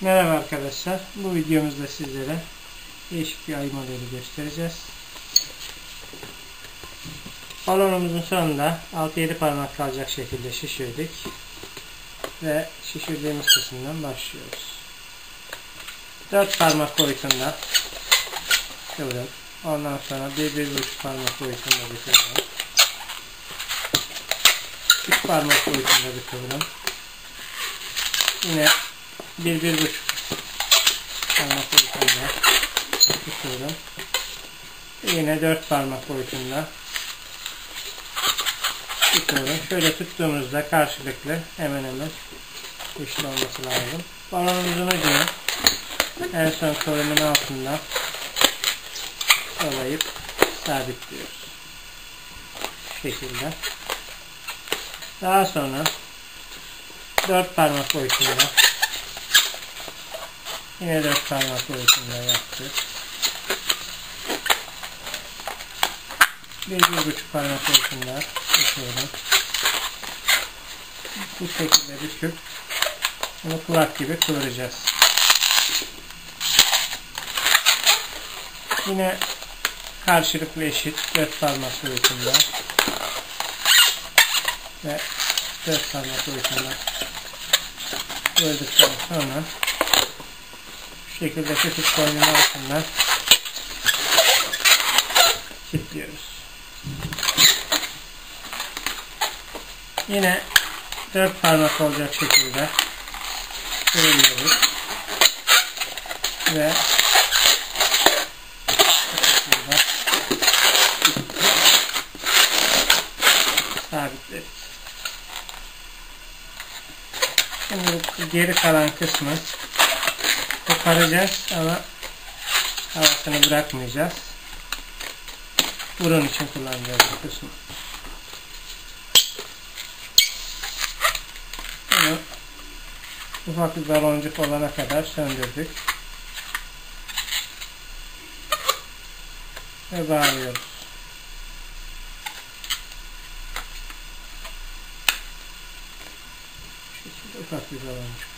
Merhaba arkadaşlar. Bu videomuzda sizlere değişik bir ay modeli göstereceğiz. Balonumuzun sonunda 6-7 parmak kalacak şekilde şişirdik. Ve şişirdiğimiz kısımdan başlıyoruz. 4 parmak boyutunda kıvrım. Ondan sonra 1-1,5 parmak boyutunda bir kıvrım. 3 parmak boyutunda bir kıvrım. Yine bir, bir buçuk parmak boyutunda tutuyorum. Yine dört parmak boyutunda tutuyorum. Şöyle tuttuğumuzda karşılıklı hemen hemen eşit olması lazım. Balonumuzun ucunu en son kolumun altından dolayıp sabitliyoruz. Şu şekilde. Daha sonra dört parmak boyutunda Yine dört parmak boyutunda yaptık. Bir, bir buçuk parmak boyutunda yapıyorum. Bu şekilde büküp bunu kulak gibi kıvıracağız. Yine karşılıklı eşit dört parmak boyutunda ve dört parmak boyutunda böldükten sonra şekilde tutup boynun altından kilitliyoruz. Yine dört parmak olacak şekilde kırılıyoruz. Ve sabitleriz. Şimdi geri kalan kısmı koparacağız ama havasını bırakmayacağız. Burun için kullanacağız bu kısmı. Bunu ufak bir baloncuk olana kadar söndürdük. Ve bağlıyoruz. Şu ufak bir baloncuk.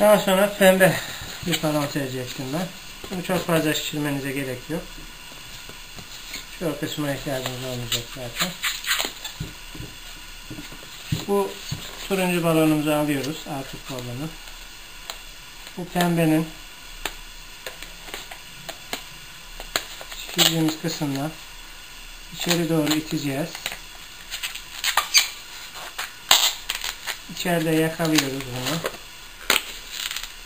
Daha sonra pembe bir balon tercih ettim ben. Bunu çok fazla şişirmenize gerek yok. Şu kısmına ihtiyacımız olmayacak zaten. Bu turuncu balonumuzu alıyoruz. Artık balonu. Bu pembenin şişirdiğimiz kısımdan içeri doğru iteceğiz. İçeride yakalıyoruz bunu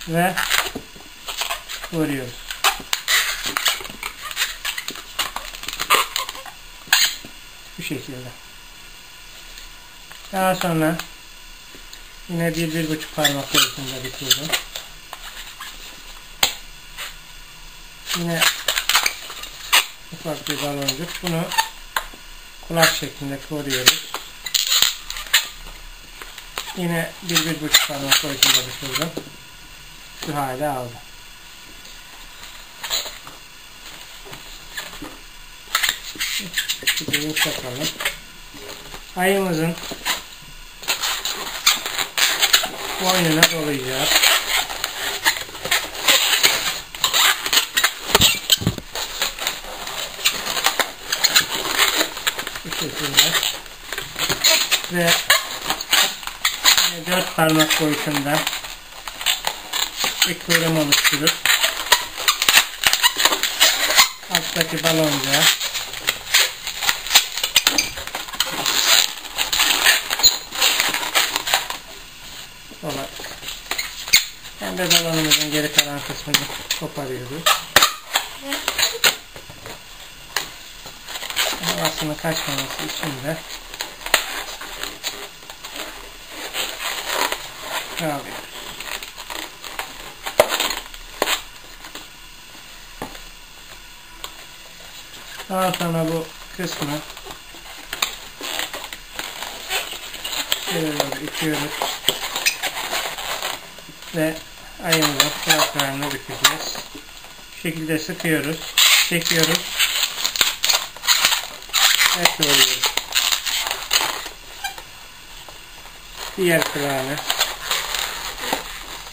ve vuruyoruz. Bu şekilde. Daha sonra yine bir, bir buçuk parmak boyutunda bitiriyorum. Yine ufak bir baloncuk. Bunu kulak şeklinde koruyoruz. Yine bir, bir buçuk parmak boyutunda bitiriyorum şu hale aldı. Şimdi yumuşatalım. Ayımızın boynuna dolayacağız. Bu şekilde. Ve dört parmak boyutunda bir kıvrım oluşturup alttaki balonca olarak pembe balonumuzun geri kalan kısmını koparıyoruz. Havasının kaçmaması için de alıyoruz. Daha sonra bu kısmı şöyle doğru itiyoruz ve ayımızın kulaklarını bükeceğiz. Bu şekilde sıkıyoruz, çekiyoruz ve kıvırıyoruz. Diğer kulağını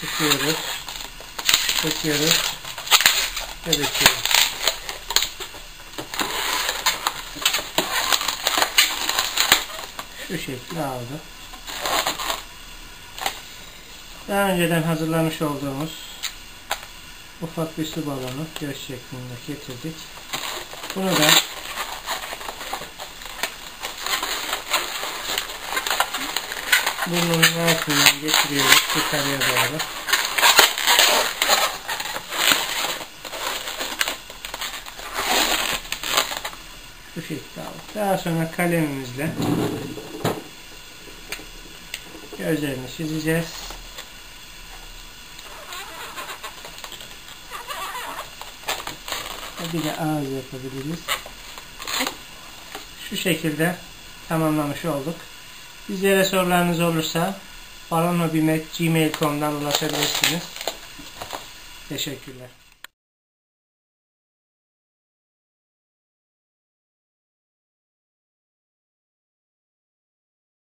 Sıkıyoruz. Sıkıyoruz. Ve döküyoruz. Şu şekilde aldı. Daha önceden hazırlamış olduğumuz ufak bir su balonu göz şeklinde getirdik. Bunu da burnunun altından geçiriyoruz yukarıya doğru. Bu şekilde aldık. Daha sonra kalemimizle gözlerini çizeceğiz. Bir de ağız yapabiliriz. Şu şekilde tamamlamış olduk. Bizlere sorularınız olursa balonhobimet.gmail.com'dan ulaşabilirsiniz. Teşekkürler.